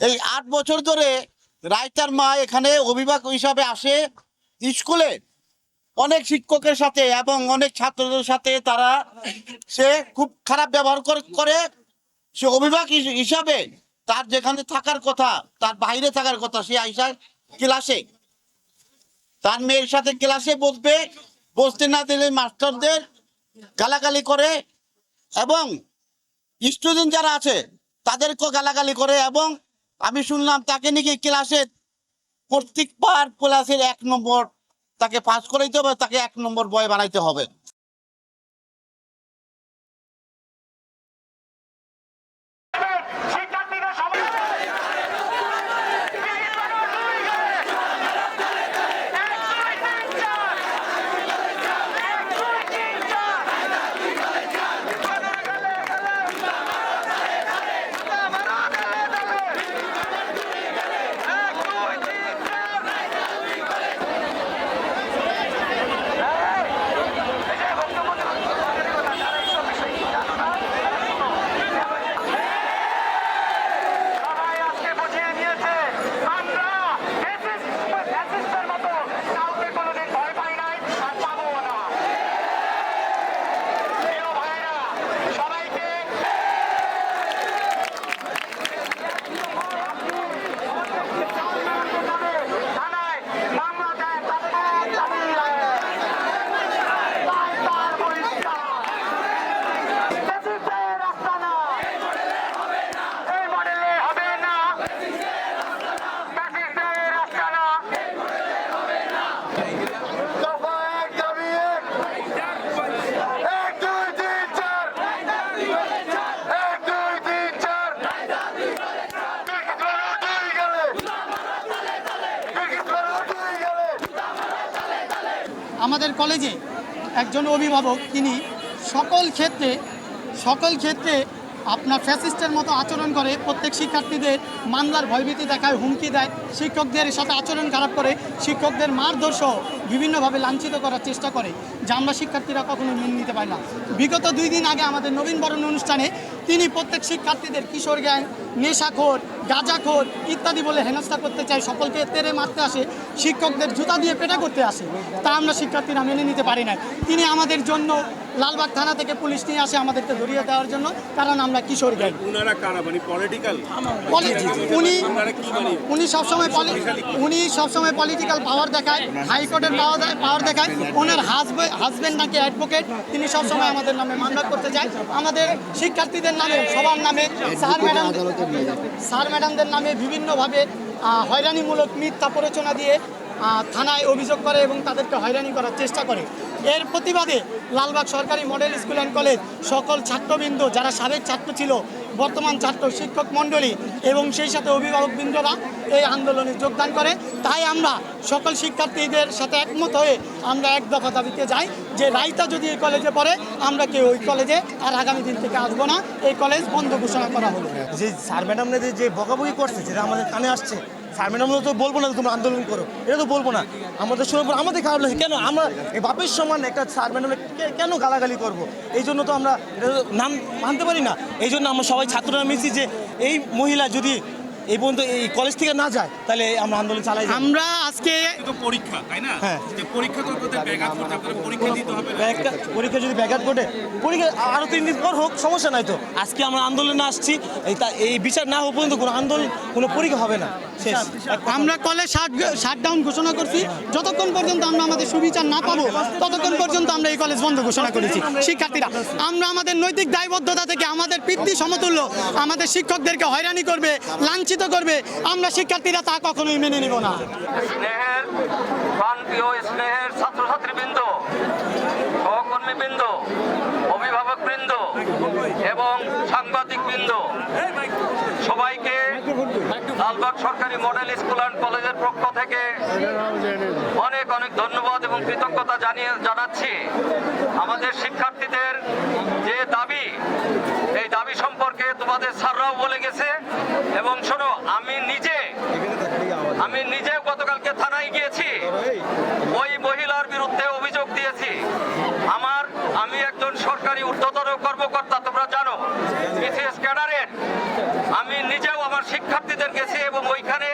এই আট বছর ধরে রায়তার মা এখানে অভিভাবক হিসাবে আসে স্কুলে। অনেক শিক্ষকের সাথে এবং অনেক ছাত্রদের সাথে তারা সে খুব খারাপ ব্যবহার করে- সে অভিভাবক হিস- হিসাবে তার যেখানে থাকার কথা, তার বাইরে থাকার কথা সে আইসা ক্লাসে। তার মেয়ের সাথে ক্লাসে বসবে, বসতে না দিলে মাস্টারদের গালাগালি করে এবং স্টুডেন্ট যারা আছে তাদেরকেও গালাগালি করে এবং আমি শুনলাম তাকে নাকি ক্লাসে প্রত্যেকবার ক্লাসের এক নম্বর তাকে পাস করাইতে হবে, তাকে এক নম্বর বয় বানাইতে হবে শিক্ষার্থীরা সবাই সবাই আজকে বুঝিয়ে দিয়েছে আমরা ফ্যাসিস্ট ফ্যাসিস্টের মতো কাউকে কোনোদিন ভয় পাই নাই আর পাবো না প্রিয় ভাইরা সবাইকে থানায় মামলা দেয় তাদের দাবি তাই তার পরিষ্কার ফ্যাসিস্টের রাস্তা না এই মডেলে হবে না ফ্যাসিস্টের রাস্তা না দফা এক দাবি এক এক দুই তিন চার এক দুই তিন চার ক্রিকেট করো দুই গেলে ক্রিকেট করো দুই গেলে আমাদের কলেজে একজন অভিভাবক, তিনি সকল ক্ষেত্রে সকল ক্ষেত্রে আপনার ফ্যাসিস্টের মতো আচরণ করে। প্রত্যেক শিক্ষার্থীদের মামলার ভয়ভীতি দেখায়, হুমকি দেয়। শিক্ষকদের সাথে আচরণ খারাপ করে, শিক্ষকদের মারধর সহ বিভিন্নভাবে লাঞ্ছিত করার চেষ্টা করে, যা আমরা শিক্ষার্থীরা কখনো মেনে নিতে পারি না। বিগত দুই দিন আগে আমাদের নবীনবরণ অনুষ্ঠানে তিনি প্রত্যেক শিক্ষার্থীদের কিশোর গ্যাং নেশাখোর, গাঁজাখোর ইত্যাদি বলে হেনস্থা করতে চায়। সকলকে তেরে মারতে আসে, শিক্ষকদের জুতা দিয়ে পেটা করতে আসে। তা আমরা শিক্ষার্থীরা মেনে নিতে পারি না তিনি আমাদের জন্য লালবাগ থানা থেকে পুলিশ নিয়ে আসে আমাদেরকে ধরিয়ে দেওয়ার জন্য কারণ আমরা কিশোর গ্যাং। উনারা কারা? মানে পলিটিক্যাল উনি মানে? উনি সবসময় উনি সবসময় পলিটিক্যাল পাওয়ার দেখায় হাইকোর্টের পাওয়ার পাওয়ার দেখায়। ওনার হাজব্যান্ড হাজব্যান্ড নাকি অ্যাডভোকেট তিনি সবসময় আমাদের নামে মামলা করতে চায়। আমাদের শিক্ষার্থীদের নামে সবার নামে স্যার ম্যাডাম স্যার ম্যাডামদের নামে বিভিন্নভাবে হয়রানিমূলক মিথ্যা প্ররোচনা দিয়ে থানায় অভিযোগ করে এবং তাদেরকে হয়রানি করার চেষ্টা করে। এর প্রতিবাদে লালবাগ সরকারি মডেল স্কুল অ্যান্ড কলেজ সকল ছাত্রবৃন্দ, যারা সাবেক ছাত্র ছিল, বর্তমান ছাত্র শিক্ষক মণ্ডলী এবং সেই সাথে অভিভাবকবৃন্দরা এই আন্দোলনে যোগদান করে। তাই আমরা সকল শিক্ষার্থীদের সাথে একমত হয়ে আমরা এক দফা দাবিতে যাই যে রাইতা যদি এই কলেজে পড়ে, আমরা কেউ ওই কলেজে আর আগামী দিন থেকে আসব না। এই কলেজ বন্ধ ঘোষণা করা হলো। যে স্যার ম্যাডামরা যে বকাবকি করছে, যেটা আমাদের কানে আসছে স্যার ম্যাডামরা তো বলব না তোমরা আন্দোলন করো। এটা তো বলব না। আমাদের শোনার আমাদের খারাপ লাগছে কেন? আমরা বাপের সমান একটা ম্যাডাম কেন গালাগালি করব? এই জন্য তো আমরা নাম মানতে পারি না। এই জন্য আমরা সবাই ছাত্ররা মিশি যে এই মহিলা যদি এই পর্যন্ত এই কলেজ থেকে না যায় তাহলে আমরা আন্দোলন চালাই আমরা আজকে তো পরীক্ষা তাই না? হ্যাঁ। পরীক্ষা তো পরীক্ষা দিতে হবে পরীক্ষা যদি ব্যাঘাত ঘটে পরীক্ষা আরও তিন দিন পর হোক সমস্যা নাই তো। আজকে আমরা আন্দোলনে আসছি এই এই বিচার না হওয়া পর্যন্ত কোনো আন্দোলন কোনো পরীক্ষা হবে না। শেষ। আমরা কলেজ শাটডাউন ঘোষণা করছি। যতক্ষণ পর্যন্ত আমরা আমাদের সুবিচার না পাবো ততক্ষণ পর্যন্ত আমরা এই কলেজ বন্ধ ঘোষণা করেছি। শিক্ষার্থীরা আমরা আমাদের নৈতিক দায়বদ্ধতা থেকে আমাদের পিতৃ সমতুল্য আমাদের শিক্ষকদেরকে হয়রানি করবে লাঞ্ছিত করবে, আমরা শিক্ষার্থীরা তা কখনোই মেনে নিব না। স্নেহের প্রাণপ্রিয় স্নেহের ছাত্রছাত্রীবৃন্দ, সহকর্মীবৃন্দ, অভিভাবকবৃন্দ এবং সাংবাদিকবৃন্দ, সবাইকে লালবাগ সরকারি মডেল স্কুল অ্যান্ড কলেজের পক্ষ থেকে অনেক অনেক ধন্যবাদ এবং কৃতজ্ঞতা জানিয়ে জানাচ্ছি। আমাদের শিক্ষার্থীদের যে দাবি আমাকে তোমাদের সাররাও বলে গেছে। এবং শোনো, আমি নিজে আমি নিজে গতকালকে থানায় গিয়েছি। ওই মহিলার বিরুদ্ধে অভিযোগ দিয়েছি। আমার, আমি একজন সরকারি ঊর্ধ্বতন কর্মকর্তা, তোমরা জানো। বিসিএস ক্যাডারের। আমি নিজেও আমার শিক্ষার্থীদের গেছি এবং ওইখানে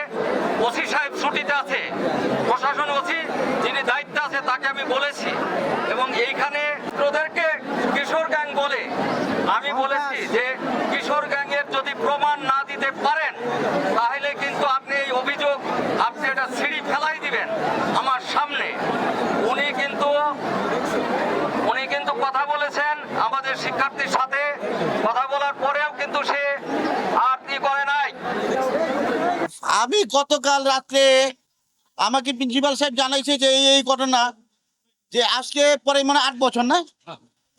ওসি সাহেব ছুটিতে আছে। প্রশাসন ওসি, যিনি দায়িত্বে আছে, তাকে আমি বলেছি। এবং এইখানে ওদেরকে কিশোর গ্যাং বলে আমি বলেছি যে প্রমাণ না দিতে পারেন, তাহলে কিন্তু আপনি এই অভিযোগ আপনি এটা সিঁড়ি ফেলাই দিবেন আমার সামনে। উনি কিন্তু উনি কিন্তু কথা বলেছেন আমাদের শিক্ষার্থীর সাথে। কথা বলার পরেও কিন্তু সে আর কি করে নাই। আমি গতকাল রাত্রে আমাকে প্রিন্সিপাল সাহেব জানাইছে যে এই এই ঘটনা, যে আজকে পরে মানে আট বছর না?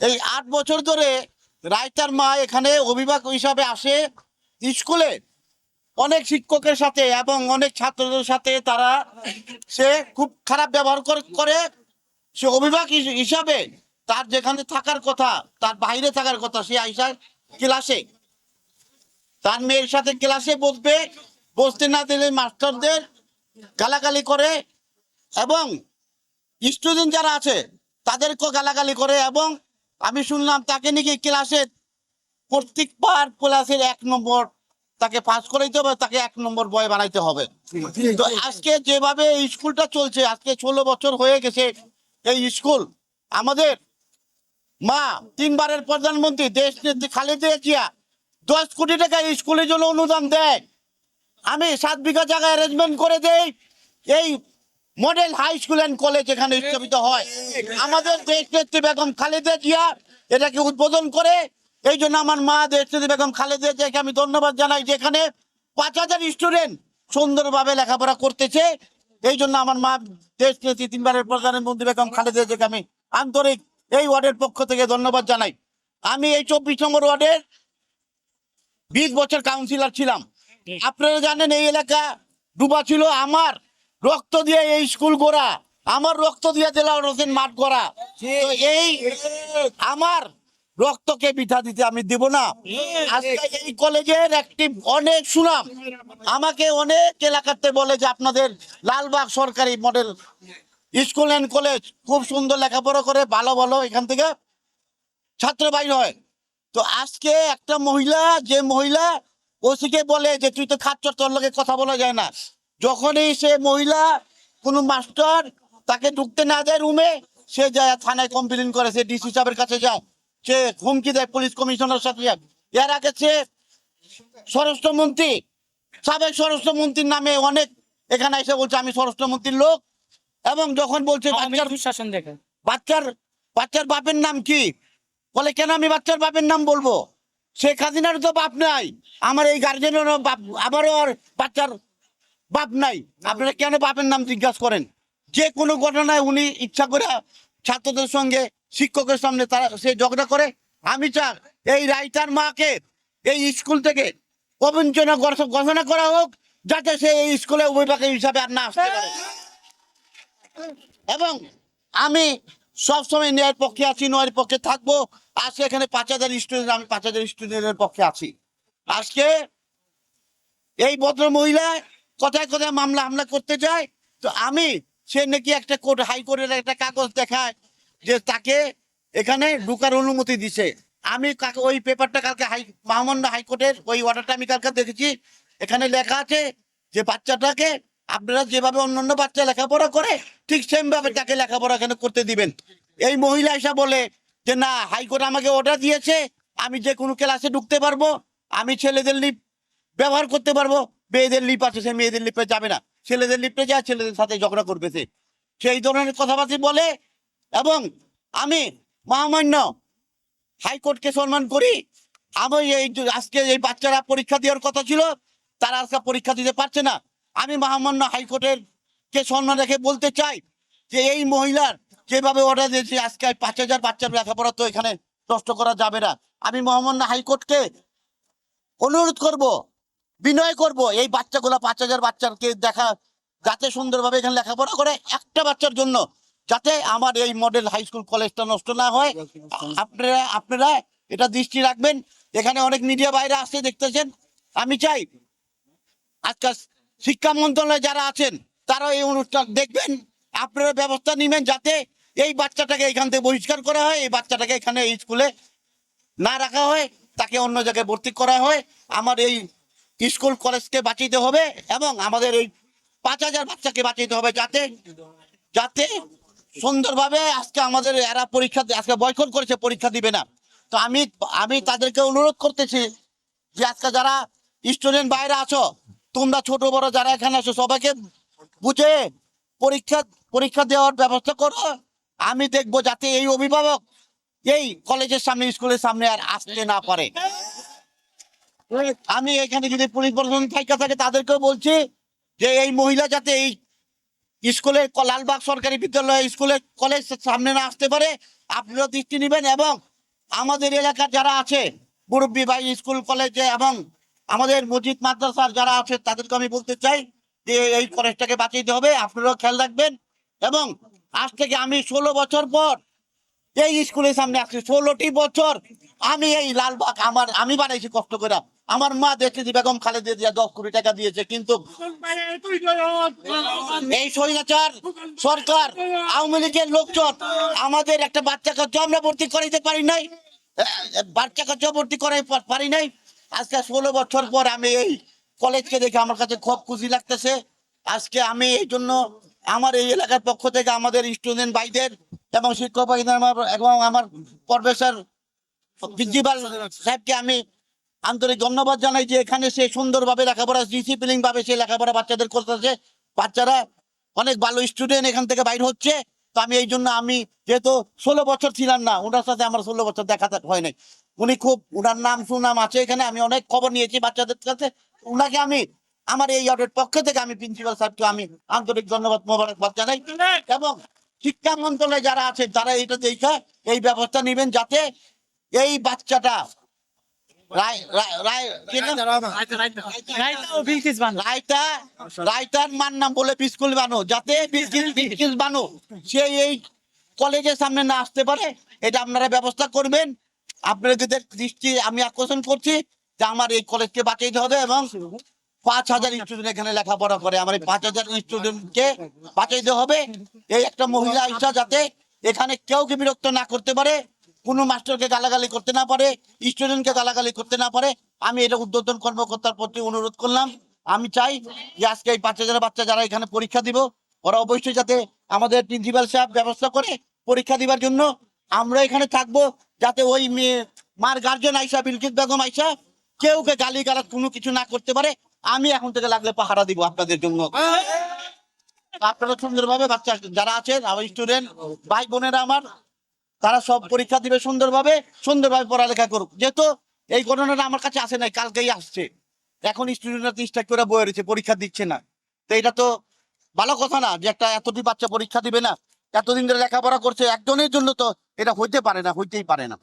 এই আট বছর ধরে রায়তার মা এখানে অভিভাবক হিসাবে আসে স্কুলে। অনেক শিক্ষকের সাথে এবং অনেক ছাত্রদের সাথে তারা সে খুব খারাপ ব্যবহার করে- সে অভিভাবক হিস- হিসাবে তার যেখানে থাকার কথা, তার বাইরে থাকার কথা সে আইসা ক্লাসে। তার মেয়ের সাথে ক্লাসে বসবে, বসতে না দিলে মাস্টারদের গালাগালি করে এবং স্টুডেন্ট যারা আছে তাদেরকেও গালাগালি করে এবং আমি শুনলাম তাকে নাকি ক্লাসের প্রত্যেকবার ক্লাসের এক নম্বর তাকে পাস করাইতে হবে, তাকে এক নম্বর বয় বানাইতে হবে। তো আজকে যেভাবে স্কুলটা চলছে, আজকে ষোলো বছর হয়ে গেছে এই স্কুল। আমাদের মা তিনবারের প্রধানমন্ত্রী, দেশ নেত্রী খালেদা জিয়া দশ কোটি টাকা স্কুলের জন্য অনুদান দেয়। আমি সাত বিঘা জায়গা অ্যারেঞ্জমেন্ট করে দেই। এই model high school and college এখানে স্থাপিত হয়। আমাদের দেশ নেত্রী বেগম খালেদা জিয়া এটাকে উদ্বোধন করে। এই জন্য আমার মা দেশ নেত্রী বেগম খালেদা জিয়াকে আমি ধন্যবাদ জানাই যে এখানে পাঁচ হাজার স্টুডেন্ট সুন্দরভাবে লেখাপড়া করতেছে। এই জন্য আমার মা দেশ নেত্রী তিনবারের প্রধানমন্ত্রী বেগম খালেদা জিয়াকে আমি আন্তরিক এই ওয়ার্ডের পক্ষ থেকে ধন্যবাদ জানাই। আমি এই চব্বিশ নম্বর ওয়ার্ডের বিশ বছর কাউন্সিলর ছিলাম। আপনারা জানেন এই এলাকা ডুবা ছিল আমার রক্ত দিয়ে এই স্কুল গোড়া। আমার রক্ত দিয়ে দিলাম হোসেন মাঠ গড়া। তো এই আমার রক্তকে বিঠা দিতে আমি দিব না। আজকে এই কলেজের একটি অনেক সুনাম। আমাকে অনেক এলাকাতে বলে যে আপনাদের লালবাগ সরকারি মডেল স্কুল অ্যান্ড কলেজ খুব সুন্দর লেখাপড়া করে ভালো ভালো এখান থেকে ছাত্র বাইর হয়। তো আজকে একটা মহিলা যে মহিলা ওসিকে বলে যে তুই তো খাচ্ছ তোর লোকে কথা বলা যায় না। যখনই সে মহিলা কোনো মাস্টার তাকে ঢুকতে না দেয় রুমে সে যায় থানায় কমপ্লেন করে সে ডিসি সাহেবের কাছে যায়। সে হুমকি দেয় পুলিশ কমিশনার সাথে। যায় এর আগে সে স্বরাষ্ট্রমন্ত্রী সাবেক স্বরাষ্ট্রমন্ত্রীর নামে অনেক এখানে এসে বলছে আমি স্বরাষ্ট্রমন্ত্রীর লোক। এবং যখন বলছে শাসন দেখে। বাচ্চার বাচ্চার বাপের নাম কি? বলে কেন আমি বাচ্চার বাপের নাম বলব? শেখ হাসিনার তো বাপ নাই। আমার এই গার্জেনেরও বাপ আমারও আর বাচ্চার বাপ নাই। আপনারা কেন বাপের নাম জিজ্ঞাসা করেন? যে কোনো ঘটনায় উনি ইচ্ছা করে ছাত্রদের সঙ্গে শিক্ষকের সামনে তারা সে ঝগড়া করে। আমি চাক এই রাইটার মাকে এই স্কুল থেকে প্রবঞ্চনা ঘোষ- ঘোষণা করা হোক, যাতে সে এই স্কুলে অভিভাবক হিসাবে আর না আসতে পারে। এবং আমি সবসময় ন্যায়ের পক্ষে আছি নয়ের পক্ষে থাকব। আজকে এখানে পাঁচ হাজার স্টুডেন্ট আমি পাঁচ হাজার স্টুডেন্টের পক্ষে আছি। আজকে এই ভদ্র মহিলা কোথায় কোথায় মামলা হামলা করতে যায়। তো আমি সে নাকি একটা কোর্ট হাইকোর্টের একটা কাগজ দেখায় যে তাকে এখানে ঢুকার অনুমতি দিছে। আমি ওই পেপারটা কালকে হাই, মহামান্য হাইকোর্টের ওই অর্ডারটা আমি কালকে দেখেছি। এখানে লেখা আছে যে বাচ্চাটাকে আপনারা যেভাবে অন্যান্য বাচ্চা লেখাপড়া করে, ঠিক সেম ভাবে তাকে লেখাপড়া এখানে করতে দিবেন। এই মহিলা এসে বলে যে, না, হাইকোর্ট আমাকে অর্ডার দিয়েছে, আমি যে কোনো ক্লাসে ঢুকতে পারব, আমি ছেলেদের ব্যবহার করতে পারব। মেয়েদের লিপ আছে, সে মেয়েদের লিপে যাবে না। ছেলেদের লিপে যায়, ছেলেদের সাথে ঝগড়া করবে সে। সেই ধরনের কথাবার্তা বলে এবং আমি মহামান্য হাইকোর্টকে সম্মান করি। আমি এই আজকে এই বাচ্চারা পরীক্ষা দেওয়ার কথা ছিল, তারা আজকে পরীক্ষা দিতে পারছে না। আমি মহামান্য হাইকোর্টের কে সম্মান রেখে বলতে চাই যে এই মহিলার যেভাবে অর্ডার দিয়েছে, আজকে পাঁচ হাজার বাচ্চার লেখাপড়া তো এখানে নষ্ট করা যাবে না। আমি মহামান্য হাইকোর্টকে অনুরোধ করব বিনয় করব। এই বাচ্চাগুলা পাঁচ হাজার বাচ্চাকে দেখা, যাতে সুন্দরভাবে এখানে লেখাপড়া করে একটা বাচ্চার জন্য, যাতে আমার এই মডেল হাই স্কুল কলেজটা নষ্ট না হয়। আপনারা আপনারা এটা দৃষ্টি রাখবেন। এখানে অনেক মিডিয়া বাইরে আসছে দেখতেছেন? আমি চাই আজকাল শিক্ষা মন্ত্রণালয়ে যারা আছেন তারা এই অনুষ্ঠান দেখবেন। আপনারা ব্যবস্থা নেবেন যাতে এই বাচ্চাটাকে এখান থেকে বহিষ্কার করা হয়, এই বাচ্চাটাকে এখানে এই স্কুলে না রাখা হয়, তাকে অন্য জায়গায় ভর্তি করা হয়। আমার এই স্কুল, কলেজকে বাঁচাইতে হবে এবং আমাদের এই পাঁচ হাজার বাচ্চাকে বাঁচাইতে হবে যাতে যাতে সুন্দরভাবে আজকে আমাদের এরা পরীক্ষা আজকে বয়কট করেছে, পরীক্ষা দিবে না। তো আমি আমি তাদেরকে অনুরোধ করতেছি যে আজকে যারা স্টুডেন্ট বাইরে আছো, তোমরা ছোট, বড় যারা এখানে আছো, সবাইকে বুঝে পরীক্ষা পরীক্ষা দেওয়ার ব্যবস্থা করো। আমি দেখব যাতে এই অভিভাবক এই কলেজের সামনে, স্কুলের সামনে আর আসতে না পারে। আমি এখানে যদি পুলিশ প্রশাসন থাকা থাকে, তাদেরকেও বলছি যে এই মহিলা যাতে এই স্কুলের ক- লালবাগ সরকারি বিদ্যালয় স্কুলের কলেজ সামনে না আসতে পারে আপনারা দৃষ্টি নেবেন এবং আমাদের এলাকার যারা আছে, মুরব্বী ভাই, স্কুল, কলেজে এবং আমাদের মসজিদ মাদ্রাসার যারা আছে, তাদেরকে আমি বলতে চাই যে এই কলেজটাকে বাঁচাইতে হবে, আপনারাও খেয়াল রাখবেন। এবং আজ থেকে আমি ষোলো বছর পর এই স্কুলের সামনে আসছি, ষোলোটি বছর আমি এই লালবাগ আমার আমি বানাইছি কষ্ট করে। আমার মা দেখে বেগম খালেদা জিয়া দশ কোটি টাকা দিয়েছে, কিন্তু এই স্বৈরাচার সরকার, আওয়ামী লীগের লোকজন আমাদের একটা বাচ্চাকে আমরা ভর্তি করাইতে পারি নাই বাচ্চাকে বাচ্চা ভর্তি করাই পারি নাই। আজকে ষোলো বছর পর আমি এই কলেজকে দেখে আমার কাছে খুব খুশি লাগতেছে। আজকে আমি এই জন্য আমার এই এলাকার পক্ষ থেকে আমাদের স্টুডেন্ট ভাইদের এবং শিক্ষক ভাইদের আমার- এবং আমার প্রফেসর প্রিন্সিপাল সাহেবকে আমি আন্তরিক ধন্যবাদ জানাই যে এখানে সে সুন্দরভাবে লেখাপড়া ডিসিপ্লিন ভাবে সে লেখাপড়া বাচ্চাদের করতেছে। বাচ্চারা অনেক ভালো স্টুডেন্ট এখান থেকে বাইর হচ্ছে। তো আমি এই জন্য আমি যেহেতু ষোলো বছর ছিলাম না, ওনার সাথে আমার ষোলো বছর দেখা হয় নাই। উনি খুব, ওনার নাম সুনাম আছে এখানে, আমি অনেক খবর নিয়েছি বাচ্চাদের কাছে। উনাকে আমি, আমার এই অর্ডের পক্ষ থেকে আমি প্রিন্সিপাল স্যারকে আমি আন্তরিক ধন্যবাদ, মোবারকবাদ জানাই। এবং শিক্ষা মন্ত্রণালয়ে যারা আছে, তারা এটা দেখা এই ব্যবস্থা নেবেন যাতে এই বাচ্চাটা রায় রায় রায় কি নাম? রায়তা রায়তার মান নাম বলে বিস্কুল বানো যাতে বিস্কিল বিস্কিল বানো সে এই কলেজের সামনে না আসতে পারে এটা আপনারা ব্যবস্থা করবেন। আপনাদের দৃষ্টি আমি আকর্ষণ করছি যে আমার এই কলেজকে বাঁচাইতে হবে এবং পাঁচ হাজার স্টুডেন্ট এখানে লেখাপড়া করে আমার এই পাঁচ হাজার স্টুডেন্টকে বাঁচাইতে হবে। এই একটা মহিলা ইচ্ছা যাতে এখানে কেউকে বিরক্ত না করতে পারে। কোনো মাস্টারকে গালাগালি করতে না পারে, স্টুডেন্টকে গালাগালি করতে না পারে। আমি এটা উদ্বোধন কর্মকর্তার প্রতি অনুরোধ করলাম। আমি চাই যে আজকে এই পাঁচ হাজার বাচ্চা যারা এখানে পরীক্ষা দিব, ওরা অবশ্যই যাতে আমাদের প্রিন্সিপাল সাহেব ব্যবস্থা করে পরীক্ষা দিবার জন্য আমরা এখানে থাকব, যাতে ওই মেয়ে মার গার্জেন আইসা বিলকিস বেগম আইসা, কেউ কে গালি গালাজ কোনো কিছু না করতে পারে। আমি এখন থেকে লাগলে পাহারা দিব আপনাদের জন্য। আপনারা সুন্দরভাবে বাচ্চা যারা আছেন, আমার স্টুডেন্ট ভাই বোনেরা আমার তারা সব পরীক্ষা দিবে সুন্দরভাবে সুন্দরভাবে পড়ালেখা করুক। যেহেতু এই ঘটনাটা আমার কাছে আসে নাই, কালকেই আসছে। এখন স্টুডেন্টরা স্টার্ট করে বয়ে রয়েছে, পরীক্ষা দিচ্ছে না। তো এটা তো ভালো কথা না যে একটা এতটি বাচ্চা পরীক্ষা দিবে না। এতদিন ধরে লেখাপড়া করছে, একজনের জন্য তো এটা হইতে পারে না, হইতেই পারে না।